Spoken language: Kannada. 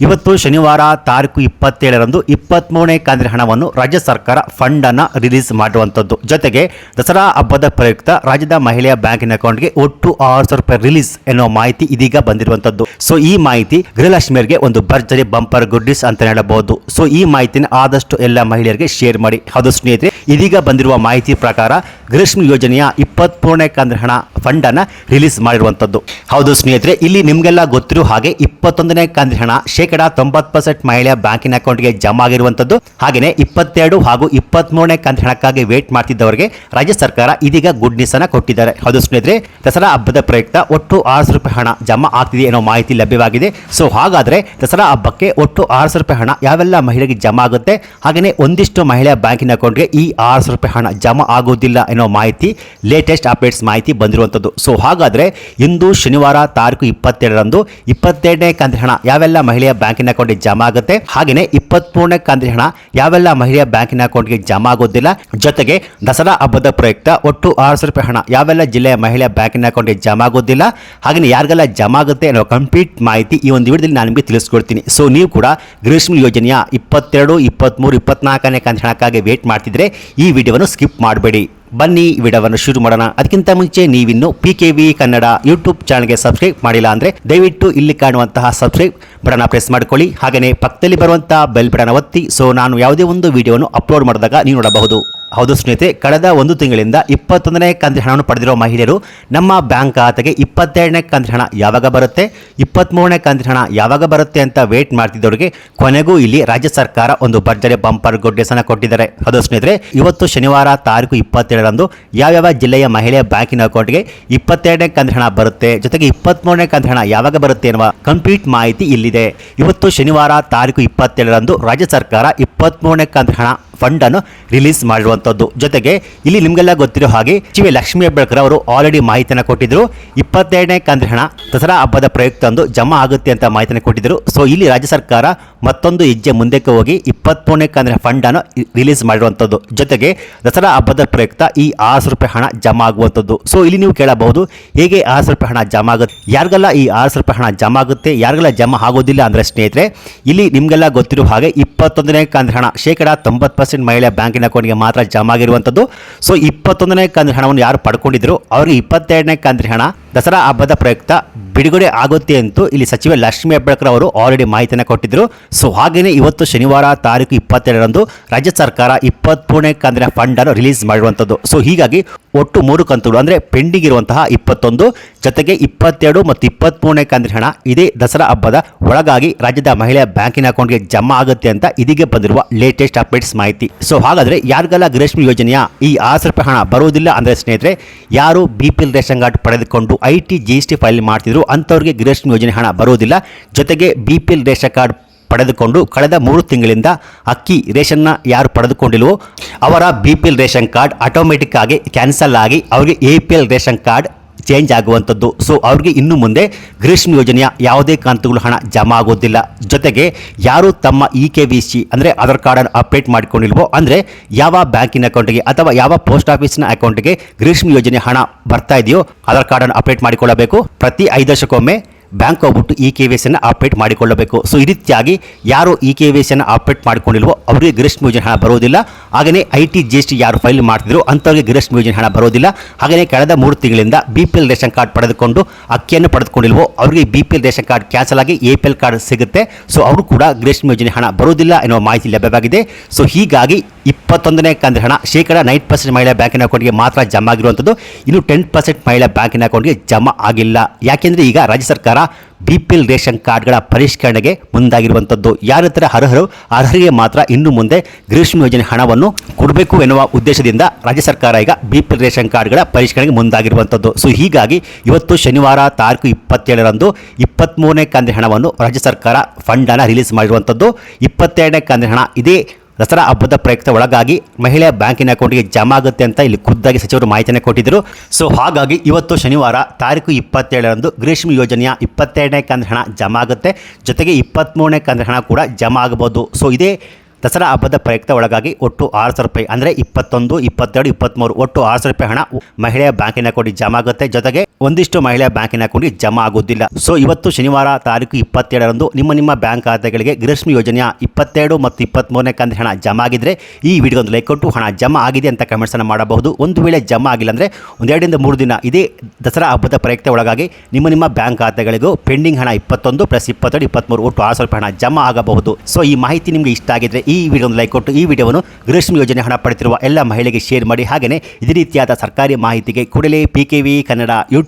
ಇವತ್ತು ಶನಿವಾರ ತಾರೀಕು ಇಪ್ಪತ್ತೇಳರಂದು ಇಪ್ಪತ್ಮೂರನೇ ಕಂತಿನ ಹಣವನ್ನು ರಾಜ್ಯ ಸರ್ಕಾರ ಫಂಡನ್ನು ರಿಲೀಸ್ ಮಾಡುವಂಥದ್ದು. ಜೊತೆಗೆ ದಸರಾ ಹಬ್ಬದ ಪ್ರಯುಕ್ತ ರಾಜ್ಯದ ಮಹಿಳೆಯ ಬ್ಯಾಂಕಿನ ಅಕೌಂಟ್ಗೆ ಒಟ್ಟು ಆರು ಸಾವಿರ ರೂಪಾಯಿ ರಿಲೀಸ್ ಎನ್ನುವ ಮಾಹಿತಿ ಇದೀಗ ಬಂದಿರುವಂಥದ್ದು. ಸೊ, ಈ ಮಾಹಿತಿ ಗೃಹಲಕ್ಷ್ಮಿಯರಿಗೆ ಒಂದು ಭರ್ಜರಿ ಬಂಪರ್ ಗುಡ್ಡಿಸ್ ಅಂತ ಹೇಳಬಹುದು. ಸೊ, ಈ ಮಾಹಿತಿನ ಆದಷ್ಟು ಎಲ್ಲ ಮಹಿಳೆಯರಿಗೆ ಶೇರ್ ಮಾಡಿ. ಹೌದು ಸ್ನೇಹಿತರೆ, ಇದೀಗ ಬಂದಿರುವ ಮಾಹಿತಿ ಪ್ರಕಾರ ಗೃಹಲಕ್ಷ್ಮಿ ಯೋಜನೆಯ ಇಪ್ಪತ್ಮೂರನೇ ಕಂತಿನ ಹಣ ಫಂಡ್ ಅನ್ನ ರಿಲೀಸ್ ಮಾಡಿರುವಂಥದ್ದು. ಹೌದು ಸ್ನೇಹಿತರೆ, ಇಲ್ಲಿ ನಿಮಗೆಲ್ಲ ಗೊತ್ತಿರೋ ಹಾಗೆ ಇಪ್ಪತ್ತೊಂದನೇ ಕಂತಿನ ಹಣ ಶೇಕಡ ತೊಂಬತ್ತು ಪರ್ಸೆಂಟ್ ಮಹಿಳೆಯ ಬ್ಯಾಂಕಿನ ಅಕೌಂಟ್ಗೆ ಜಮಾ ಆಗಿರುವಂತದ್ದು ಹಾಗೆಯೇ ಇಪ್ಪತ್ತೆರಡು ಹಾಗೂ ಇಪ್ಪತ್ಮೂರನೇ ಕಂತು ಹಣಕ್ಕಾಗಿ ವೇಟ್ ಮಾಡ್ತಿದ್ದವರಿಗೆ ರಾಜ್ಯ ಸರ್ಕಾರ ಇದೀಗ ಗುಡ್ ನ್ಯೂಸ್ ಅನ್ನ ಕೊಟ್ಟಿದ್ದಾರೆ. ಹೌದು ಸ್ನೇಹಿತರೆ, ದಸರಾ ಹಬ್ಬದ ಪ್ರಯುಕ್ತ ಒಟ್ಟು ಆರು ಸಾವಿರ ರೂಪಾಯಿ ಹಣ ಜಮಾ ಆಗ್ತಿದೆ ಅನ್ನೋ ಮಾಹಿತಿ ಲಭ್ಯವಾಗಿದೆ. ಸೊ ಹಾಗಾದ್ರೆ ದಸರಾ ಹಬ್ಬಕ್ಕೆ ಒಟ್ಟು ಆರು ಸಾವಿರ ರೂಪಾಯಿ ಹಣ ಯಾವೆಲ್ಲ ಮಹಿಳೆಗೆ ಜಮಾ ಆಗುತ್ತೆ? ಹಾಗೆಯೇ ಒಂದಿಷ್ಟು ಮಹಿಳೆಯ ಬ್ಯಾಂಕಿನ ಅಕೌಂಟ್ಗೆ ಈ ಆರು ಸಾವಿರ ರೂಪಾಯಿ ಹಣ ಜಮಾ ಆಗೋದಿಲ್ಲ ಅನ್ನೋ ಮಾಹಿತಿ ಲೇಟೆಸ್ಟ್ ಅಪ್ಡೇಟ್ಸ್ ಮಾಹಿತಿ ಬಂದಿರುವಂಥದ್ದು ಸೊ ಹಾಗಾದ್ರೆ ಇಂದು ಶನಿವಾರ ತಾರೀಕು ಇಪ್ಪತ್ತೆರಡರಂದು ಇಪ್ಪತ್ತೆರಡನೇ ಕಂತಿನ ಹಣ ಯಾವೆಲ್ಲ ಮಹಿಳೆಯ ಬ್ಯಾಂಕಿನ ಅಕೌಂಟ್ಗೆ ಜಮಾ ಆಗುತ್ತೆ. ಹಾಗೆಯೇ ಇಪ್ಪತ್ಮೂರನೇ ಕಂತಿನ ಹಣ, ಯಾವೆಲ್ಲ ಮಹಿಳೆಯ ಬ್ಯಾಂಕಿನ ಅಕೌಂಟ್ಗೆ ಜಮಾ ಆಗೋದಿಲ್ಲ. ಜೊತೆಗೆ ದಸರಾ ಹಬ್ಬದ ಪ್ರಯುಕ್ತ ಒಟ್ಟು ಆರು ಸಾವಿರ ರೂಪಾಯಿ ಹಣ, ಯಾವೆಲ್ಲ ಜಿಲ್ಲೆಯ ಮಹಿಳೆಯ ಬ್ಯಾಂಕಿನ ಅಕೌಂಟ್ಗೆ ಜಮಾ ಆಗೋದಿಲ್ಲ. ಹಾಗೆಯೇ ಯಾರಿಗೆಲ್ಲ ಜಮಾ ಆಗುತ್ತೆ ಅನ್ನೋ ಕಂಪ್ಲೀಟ್ ಮಾಹಿತಿ ಈ ಒಂದು ವಿಡಿಯೋದಲ್ಲಿ ನಾನು ನಿಮಗೆ ತಿಳಿಸ್ಕೊಡ್ತೀನಿ. ಸೊ ನೀವು ಕೂಡ ಗ್ರೀಷ್ಮ ಯೋಜನೆಯ ಇಪ್ಪತ್ತೆರಡು ಇಪ್ಪತ್ತ್ಮೂರು ಇಪ್ಪತ್ನಾಲ್ಕನೇ ಕಂತಿನ ಹಣಕ್ಕಾಗಿ ವೇಟ್ ಮಾಡ್ತಿದ್ರೆ ಈ ವಿಡಿಯೋವನ್ನು ಸ್ಕಿಪ್ ಮಾಡಬೇಡಿ. ಬನ್ನಿ ವಿಡಿಯೋವನ್ನು ಶುರು ಮಾಡೋಣ. ಅದಕ್ಕಿಂತ ಮುಂಚೆ ನೀವಿನ್ನು P K V Kannada YouTube ಚಾನಲ್ಗೆ ಸಬ್ಸ್ಕ್ರೈಬ್ ಮಾಡಿಲ್ಲ ಅಂದರೆ ದಯವಿಟ್ಟು ಇಲ್ಲಿ ಕಾಣುವಂತಹ ಸಬ್ಸ್ಕ್ರೈಬ್ ಬಟನ್ ಪ್ರೆಸ್ ಮಾಡಿಕೊಳ್ಳಿ. ಹಾಗೆಯೇ ಪಕ್ಕದಲ್ಲಿ ಬರುವಂತಹ ಬೆಲ್ ಬಟನ್ ಒತ್ತಿ. ಸೊ ನಾನು ಯಾವುದೇ ಒಂದು ವಿಡಿಯೋವನ್ನು ಅಪ್ಲೋಡ್ ಮಾಡಿದಾಗ ನೀವು ನೋಡಬಹುದು. ಹೌದು ಸ್ನೇಹಿತರೆ, ಕಳೆದ ಒಂದು ತಿಂಗಳಿಂದ ಇಪ್ಪತ್ತೊಂದನೇ ಕಂತಿನ ಹಣವನ್ನು ಪಡೆದಿರೋ ಮಹಿಳೆಯರು, ನಮ್ಮ ಬ್ಯಾಂಕ್ ಖಾತೆಗೆ ಇಪ್ಪತ್ತೆರಡನೇ ಕಂತಿನ ಹಣ ಯಾವಾಗ ಬರುತ್ತೆ ಇಪ್ಪತ್ತ್ಮೂರನೇ ಕಂತಿನ ಹಣ ಯಾವಾಗ ಬರುತ್ತೆ ಅಂತ ವೇಟ್ ಮಾಡ್ತಿದ್ದವರಿಗೆ ಕೊನೆಗೂ ಇಲ್ಲಿ ರಾಜ್ಯ ಸರ್ಕಾರ ಒಂದು ಭರ್ಜರಿ ಬಂಪರ್ ಗುಡ್ಡೆಸನ್ನ ಕೊಟ್ಟಿದ್ದಾರೆ. ಹೌದು ಸ್ನೇಹಿತರೆ, ಇವತ್ತು ಶನಿವಾರ ತಾರೀಕು ಇಪ್ಪತ್ತೇಳರಂದು ಯಾವ್ಯಾವ ಜಿಲ್ಲೆಯ ಮಹಿಳೆಯ ಬ್ಯಾಂಕಿನ ಅಕೌಂಟ್ಗೆ ಇಪ್ಪತ್ತೆರಡನೇ ಕಂತಿನ ಹಣ ಬರುತ್ತೆ, ಜೊತೆಗೆ ಇಪ್ಪತ್ತ್ಮೂರನೇ ಕಂತಿನ ಹಣ ಯಾವಾಗ ಬರುತ್ತೆ ಎನ್ನುವ ಕಂಪ್ಲೀಟ್ ಮಾಹಿತಿ ಇಲ್ಲಿದೆ. ಇವತ್ತು ಶನಿವಾರ ತಾರೀಕು ಇಪ್ಪತ್ತೇಳರಂದು ರಾಜ್ಯ ಸರ್ಕಾರ ಇಪ್ಪತ್ತ್ಮೂರನೇ ಕಂತಿನ ಹಣ ಫಂಡ್ ಅನ್ನು ರಿಲೀಸ್ ಮಾಡಿರುವಂತದ್ದು. ಜೊತೆಗೆ ಇಲ್ಲಿ ನಿಮಗೆಲ್ಲ ಗೊತ್ತಿರೋ ಹಾಗೆ ಚಿವಿ ಲಕ್ಷ್ಮೀ ಹೆಬ್ಬಳ್ಕರ್ ಅವರು ಆಲ್ರೆಡಿ ಮಾಹಿತಿಯನ್ನು ಕೊಟ್ಟಿದ್ರು. ಇಪ್ಪತ್ತೆರಡನೇ ಹಣ ದಸರಾ ಹಬ್ಬದ ಪ್ರಯುಕ್ತ ಒಂದು ಜಮಾ ಆಗುತ್ತೆ ಅಂತ ಮಾಹಿತಿಯನ್ನು ಕೊಟ್ಟಿದ್ರು. ಸೊ ಇಲ್ಲಿ ರಾಜ್ಯ ಸರ್ಕಾರ ಮತ್ತೊಂದು ಹೆಜ್ಜೆ ಮುಂದಕ್ಕೆ ಹೋಗಿ ಇಪ್ಪತ್ಮೂರನೇ ಕಂತಿನ ಫಂಡ್ ಅನ್ನು ರಿಲೀಸ್ ಮಾಡಿರುವಂತದ್ದು. ಜೊತೆಗೆ ದಸರಾ ಹಬ್ಬದ ಪ್ರಯುಕ್ತ ಈ ಆರು ರೂಪಾಯಿ ಹಣ ಜಮಾ ಆಗುವಂಥದ್ದು ಸೊ ಇಲ್ಲಿ ನೀವು ಕೇಳಬಹುದು ಹೇಗೆ ಆರು ರೂಪಾಯಿ ಹಣ ಜಮಾ ಆಗುತ್ತೆ ಯಾರಿಗೆಲ್ಲ ಈ ಆರು ಸಾವಿರ ರೂಪಾಯಿ ಹಣ ಜಮಾ ಆಗುತ್ತೆ, ಯಾರಿಗೆಲ್ಲ ಜಮಾ ಆಗೋದಿಲ್ಲ ಅಂದ್ರೆ ಸ್ನೇಹಿತರೆ, ಇಲ್ಲಿ ನಿಮಗೆಲ್ಲ ಗೊತ್ತಿರುವ ಹಾಗೆ ಇಪ್ಪತ್ತೊಂದನೇ ಕಂದ್ರ ಹಣ, ಶೇಕಡ ತೊಂಬತ್ತು ಪರ್ಸೆಂಟ್ ಮಹಿಳೆಯ ಬ್ಯಾಂಕಿನ ಅಕೌಂಟ್ಗೆ ಮಾತ್ರ ಜಮಾ ಆಗಿರುವಂಥದ್ದು. ಸೊ ಇಪ್ಪತ್ತೊಂದನೇ ಕಂದ್ರ ಹಣವನ್ನು ಯಾರು ಪಡ್ಕೊಂಡಿದ್ರು? ಅವ್ರಿಗೆ ಇಪ್ಪತ್ತೆರಡನೇ ಕಂದ್ರ ಹಣ ದಸರಾ ಹಬ್ಬದ ಪ್ರಯುಕ್ತ ಬಿಡುಗಡೆ ಆಗುತ್ತೆ ಅಂತೂ ಇಲ್ಲಿ ಸಚಿವ ಲಕ್ಷ್ಮೀ ಹೆಬ್ಬಾಳ್ಕರ್ ಅವರು ಆಲ್ರೆಡಿ ಮಾಹಿತಿಯನ್ನು ಕೊಟ್ಟಿದ್ದರು ಸೊ ಹಾಗೆಯೇ ಇವತ್ತು ಶನಿವಾರ ತಾರೀಕು ಇಪ್ಪತ್ತೆರಡರಂದು ರಾಜ್ಯ ಸರ್ಕಾರ ಇಪ್ಪತ್ಮೂರನೇ ಕಂತಿನ ಫಂಡ್ ಅನ್ನು ರಿಲೀಸ್ ಮಾಡಿರುವಂಥದ್ದು. ಸೊ ಹೀಗಾಗಿ ಒಟ್ಟು ಮೂರು ಕಂತುಗಳು ಅಂದರೆ ಪೆಂಡಿಂಗ್ ಇರುವಂತಹ ಇಪ್ಪತ್ತೊಂದು, ಜೊತೆಗೆ ಇಪ್ಪತ್ತೆರಡು ಮತ್ತು ಇಪ್ಪತ್ತ್ಮೂರನೇ ಕಂತಿನ ಹಣ ಇದೇ ದಸರಾ ಹಬ್ಬದ ಒಳಗಾಗಿ ರಾಜ್ಯದ ಮಹಿಳೆಯ ಬ್ಯಾಂಕಿನ ಅಕೌಂಟ್ಗೆ ಜಮಾ ಆಗುತ್ತೆ ಅಂತ ಇದೀಗ ಬಂದಿರುವ ಲೇಟೆಸ್ಟ್ ಅಪ್ಡೇಟ್ಸ್ ಮಾಹಿತಿ. ಸೊ ಹಾಗಾದರೆ ಯಾರಿಗೆಲ್ಲ ಗೃಹಲಕ್ಷ್ಮಿ ಯೋಜನೆಯ ಈ ಆಸರ ಹಣ ಬರುವುದಿಲ್ಲ ಅಂದರೆ ಸ್ನೇಹಿತರೆ, ಯಾರು B P L ration card ಪಡೆದುಕೊಂಡು I T G S T file ಮಾಡ್ತಿದ್ರು, ಅಂಥವ್ರಿಗೆ ಗೃಹಲಕ್ಷ್ಮಿ ಯೋಜನೆ ಹಣ ಬರೋದಿಲ್ಲ. ಜೊತೆಗೆ B P L ration card ಪಡೆದುಕೊಂಡು ಕಳೆದ ಮೂರು ತಿಂಗಳಿಂದ ಅಕ್ಕಿ ರೇಷನ್ನ ಯಾರು ಪಡೆದುಕೊಂಡಿಲ್ವೋ, ಅವರ B P L ration card automatic ಆಗಿ ಕ್ಯಾನ್ಸಲ್ ಆಗಿ ಅವರಿಗೆ A P L ration card change ಆಗುವಂಥದ್ದು. ಸೊ ಅವ್ರಿಗೆ ಇನ್ನು ಮುಂದೆ ಗ್ರೀಷ್ಮ ಯೋಜನೆಯ ಯಾವುದೇ ಕಂತುಗಳು ಹಣ ಜಮಾ ಆಗೋದಿಲ್ಲ. ಜೊತೆಗೆ ಯಾರು ತಮ್ಮ ಇ ಕೆ ವಿ ಸಿ ಅಂದರೆ ಆಧಾರ್ ಕಾರ್ಡನ್ನು ಅಪ್ಡೇಟ್ ಮಾಡಿಕೊಂಡಿಲ್ವೋ, ಅಂದರೆ ಯಾವ ಬ್ಯಾಂಕಿನ ಅಕೌಂಟಿಗೆ ಅಥವಾ ಯಾವ ಪೋಸ್ಟ್ ಆಫೀಸಿನ ಅಕೌಂಟಿಗೆ ಗ್ರೀಷ್ಮ ಯೋಜನೆ ಹಣ ಬರ್ತಾ ಇದೆಯೋ, ಆಧಾರ್ ಕಾರ್ಡನ್ನು ಅಪ್ಡೇಟ್ ಮಾಡಿಕೊಳ್ಳಬೇಕು. ಪ್ರತಿ ಐದು ವರ್ಷಕ್ಕೊಮ್ಮೆ ಬ್ಯಾಂಕ್ ಹೋಗ್ಬಿಟ್ಟು ಇ ಕೆ ವಿ ಅಪ್ಡೇಟ್ ಮಾಡಿಕೊಳ್ಳಬೇಕು. ಸೊ ಈ ರೀತಿಯಾಗಿ ಯಾರು ಇ ಕೆ ವಿ ಅಪ್ಡೇಟ್ ಮಾಡಿಕೊಂಡಿಲ್ವೋ ಅವರಿಗೆ ಗರಿಷ್ಠ ಯೋಜನೆ ಹಣ ಬರೋದಿಲ್ಲ. ಹಾಗೆಯೇ I T G S T ಯಾರು ಫೈಲ್ ಮಾಡ್ತಿದ್ರು ಅಂಥವ್ರಿಗೆ ಗರಿಷ್ಠ ಯೋಜನೆ ಹಣ ಬರೋದಿಲ್ಲ. ಹಾಗೆಯೇ ಕಳೆದ ಮೂರು ತಿಂಗಳಿಂದ B P L ration card ಪಡೆದುಕೊಂಡು ಅಕ್ಕಿಯನ್ನು ಪಡೆದುಕೊಂಡಿಲ್ವೋ ಅವರಿಗೆ B P L ration card cancel ಆಗಿ ಎ ಪಿ ಎಲ್ ಕಾರ್ಡ್ ಸಿಗುತ್ತೆ. ಸೊ ಅವರು ಕೂಡ ಗರಿಷ್ಠ ಯೋಜನೆ ಹಣ ಬರೋದಿಲ್ಲ ಎನ್ನುವ ಮಾಹಿತಿ ಲಭ್ಯವಾಗಿದೆ. ಸೊ ಹೀಗಾಗಿ ಇಪ್ಪತ್ತೊಂದನೇ ಕಂತಿನ ಹಣ ಶೇಕಡ ನೈನ್ ಪರ್ಸೆಂಟ್ ಮಹಿಳಾ ಬ್ಯಾಂಕಿನ ಅಕೌಂಟ್ಗೆ ಮಾತ್ರ ಜಮಾ ಆಗಿರುವಂಥದ್ದು. ಇನ್ನು ಟೆನ್ ಪರ್ಸೆಂಟ್ ಮಹಿಳಾ ಬ್ಯಾಂಕಿನ ಅಕೌಂಟ್ಗೆ ಜಮಾ ಆಗಿಲ್ಲ. ಯಾಕೆಂದರೆ ಈಗ ರಾಜ್ಯ ಸರ್ಕಾರ ಬಿ ಪಿ ಎಲ್ ರೇಷನ್ ಕಾರ್ಡ್ಗಳ ಪರಿಷ್ಕರಣೆಗೆ ಮುಂದಾಗಿರುವಂಥದ್ದು. ಯಾರ ಹತ್ರ ಅರ್ಹರು, ಅರ್ಹರಿಗೆ ಮಾತ್ರ ಇನ್ನು ಮುಂದೆ ಗ್ರೀಷ್ಮ ಯೋಜನೆ ಹಣವನ್ನು ಕೊಡಬೇಕು ಎನ್ನುವ ಉದ್ದೇಶದಿಂದ ರಾಜ್ಯ ಸರ್ಕಾರ ಈಗ ಬಿ ಪಿ ಎಲ್ ರೇಷನ್ ಕಾರ್ಡ್ಗಳ ಪರಿಷ್ಕರಣೆಗೆ ಮುಂದಾಗಿರುವಂಥದ್ದು. ಸೊ ಹೀಗಾಗಿ ಇವತ್ತು ಶನಿವಾರ ತಾರೀಕು ಇಪ್ಪತ್ತೇಳರಂದು ಇಪ್ಪತ್ತ್ಮೂರನೇ ಕಂದ್ರೆ ಹಣವನ್ನು ರಾಜ್ಯ ಸರ್ಕಾರ ಫಂಡನ್ನು ರಿಲೀಸ್ ಮಾಡಿರುವಂಥದ್ದು. ಇಪ್ಪತ್ತೆರಡನೇ ಕಂದ್ರೆ ಹಣ ಇದೇ ದಸರಾ ಹಬ್ಬದ ಪ್ರಯುಕ್ತ ಒಳಗಾಗಿ ಮಹಿಳೆಯ ಬ್ಯಾಂಕಿನ ಅಕೌಂಟ್ಗೆ ಜಮಾ ಆಗುತ್ತೆ ಅಂತ ಇಲ್ಲಿ ಖುದ್ದಾಗಿ ಸಚಿವರು ಮಾಹಿತಿಯನ್ನು ಕೊಟ್ಟಿದ್ದರು ಸೊ ಹಾಗಾಗಿ ಇವತ್ತು ಶನಿವಾರ ತಾರೀಕು ಇಪ್ಪತ್ತೇಳರಂದು ಗ್ರೀಷ್ಮ ಯೋಜನೆಯ ಇಪ್ಪತ್ತೆರಡನೇ ಕಂದ್ರ ಹಣ ಜಮಾ ಆಗುತ್ತೆ. ಜೊತೆಗೆ ಇಪ್ಪತ್ತ್ಮೂರನೇ ಕಂದ್ರ ಹಣ ಕೂಡ ಜಮಾ ಆಗಬಹುದು. ಸೊ ಇದೇ ದಸರಾ ಹಬ್ಬದ ಪ್ರಯುಕ್ತ ಒಳಗಾಗಿ ಒಟ್ಟು ಆರು ಸಾವಿರ ರೂಪಾಯಿ ಅಂದರೆ ಇಪ್ಪತ್ತೊಂದು, ಇಪ್ಪತ್ತೆರಡು ಇಪ್ಪತ್ತ್ಮೂರು ಒಟ್ಟು ಆರು ಸಾವಿರ ರೂಪಾಯಿ ಹಣ ಮಹಿಳೆಯ ಬ್ಯಾಂಕಿನ ಅಕೌಂಟಿಗೆ ಜಮಾ ಆಗುತ್ತೆ. ಜೊತೆಗೆ ಒಂದಿಷ್ಟು ಮಹಿಳೆಯ ಬ್ಯಾಂಕಿನ ಅಕೌಂಟ್ಗೆ ಜಮಾ ಆಗುವುದಿಲ್ಲ ಸೊ, ಇವತ್ತು ಶನಿವಾರ ತಾರೀಕು ಇಪ್ಪತ್ತೆರಡರಂದು ನಿಮ್ಮ ನಿಮ್ಮ ಬ್ಯಾಂಕ್ ಖಾತೆಗಳಿಗೆ ಗೃಹಲಕ್ಷ್ಮಿ ಯೋಜನೆಯ ಇಪ್ಪತ್ತೆರಡು ಮತ್ತು ಇಪ್ಪತ್ತ್ಮೂರನೇ ಕಂತಿನ ಹಣ ಜಮಾ ಆಗಿದ್ರೆ ಈ ವಿಡಿಯೋ ಒಂದು ಲೈಕ್ ಕೊಟ್ಟು ಹಣ ಜಮಾ ಆಗಿದೆ ಅಂತ ಕಮೆಂಟ್ಸನ್ನು ಮಾಡಬಹುದು. ಒಂದು ವೇಳೆ ಜಮಾ ಆಗಿಲ್ಲ ಅಂದರೆ ಒಂದೆರಡರಿಂದ ಮೂರು ದಿನ ಇದೇ ದಸರಾ ಹಬ್ಬದ ಪ್ರಯುಕ್ತ ಒಳಗಾಗಿ ನಿಮ್ಮ ನಿಮ್ಮ ಬ್ಯಾಂಕ್ ಖಾತೆಗಳಿಗೂ ಪೆಂಡಿಂಗ್ ಹಣ ಇಪ್ಪತ್ತೊಂದು ಪ್ಲಸ್ ಇಪ್ಪತ್ತೆರಡು ಇಪ್ಪತ್ತ್ಮೂರು ಒಟ್ಟು ಆರು ಸ್ವಲ್ಪ ಹಣ ಜಮಾ ಆಗಬಹುದು. ಸೊ, ಈ ಮಾಹಿತಿ ನಿಮಗೆ ಇಷ್ಟ ಆಗಿದ್ರೆ ಈ ವಿಡಿಯೋನ ಲೈಕ್ ಕೊಟ್ಟು ಈ ವಿಡಿಯೋವನ್ನು ಗೃಹಲಕ್ಷ್ಮಿ ಯೋಜನೆ ಹಣ ಪಡೆದಿರುವ ಎಲ್ಲ ಮಹಿಳೆಗೆ ಶೇರ್ ಮಾಡಿ. ಹಾಗೆಯೇ ಇದೇ ರೀತಿಯಾದ ಸರ್ಕಾರಿ ಮಾಹಿತಿಗೆ ಕೂಡಲೇ P K V Kannada